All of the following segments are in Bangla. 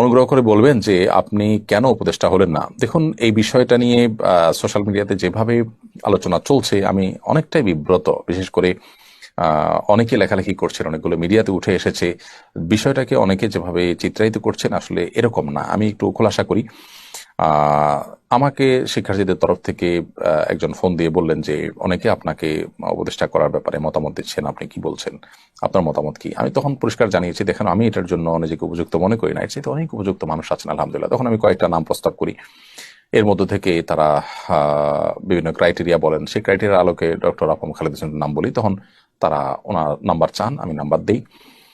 অনুগ্রহ করে বলবেন যে আপনি কেন উপদেষ্টা হলেন না? দেখুন, এই বিষয়টা নিয়ে সোশ্যাল মিডিয়াতে যেভাবে আলোচনা চলছে, আমি অনেকটাই বিব্রত। বিশেষ করে অনেকে লেখালেখি করছেন, অনেকগুলো মিডিয়াতে উঠে এসেছে। বিষয়টাকে অনেকে যেভাবে চিত্রায়িত করছেন, আসলে এরকম না। আমি একটু খোলাসা করি। আমাকে শিক্ষার্থীদের তরফ থেকে একজন ফোন দিয়ে বললেন যে, অনেকে আপনাকে উপদেষ্টা করার ব্যাপারে মতামত দিচ্ছেন। আপনি কি বলছেন? আপনার মতামত কি? আমি তখন পরিষ্কার জানিয়েছি, দেখেন, আমি এটার জন্য নিজেকে উপযুক্ত মনে করি না। এর অনেক উপযুক্ত মানুষ আছেন, আলহামদুলিল্লাহ। তখন আমি কয়েকটা নাম প্রস্তাব করি। এর মধ্য থেকে তারা বিভিন্ন ক্রাইটেরিয়া বলেন। সেই ক্রাইটেরিয়ার আলোকে ডক্টর আফম খালেদ হোসেনের নাম বলি। তখন তারা ওনার নাম্বার চান, আমি নাম্বার দিই।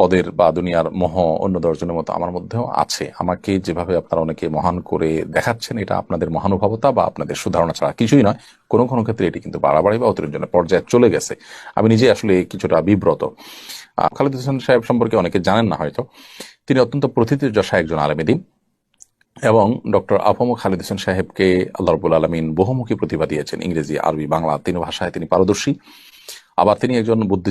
পদের বা দুনিয়ার মোহ অন্য দশজনের মতো আমার মধ্যেও আছে। আমাকে যেভাবে আপনারা অনেকে মহান করে দেখাচ্ছেন, এটা আপনাদের মহানুভবতা বা আপনাদের সুধারণা ছাড়া কিছুই নয়। কোনো কোনো ক্ষেত্রে এটি কিন্তু বাড়াবাড়ি বা অতিরঞ্জনের পর্যায়ে চলে গেছে। আমি নিজে আসলে কিছুটা বিব্রত। খালেদ হোসেন সাহেব সম্পর্কে অনেকে জানেন না হয়তো। তিনি অত্যন্ত প্রথিতযশা একজন আলেমেদিন এবং ডক্টর আফম খালেদ হোসেন সাহেবকে আল্লাহ রবুল আলমিন বহুমুখী প্রতিভা দিয়েছেন। ইংরেজি, আরবি, বাংলা তিন ভাষায় তিনি পারদর্শী। আবার তিনি একজন বুদ্ধি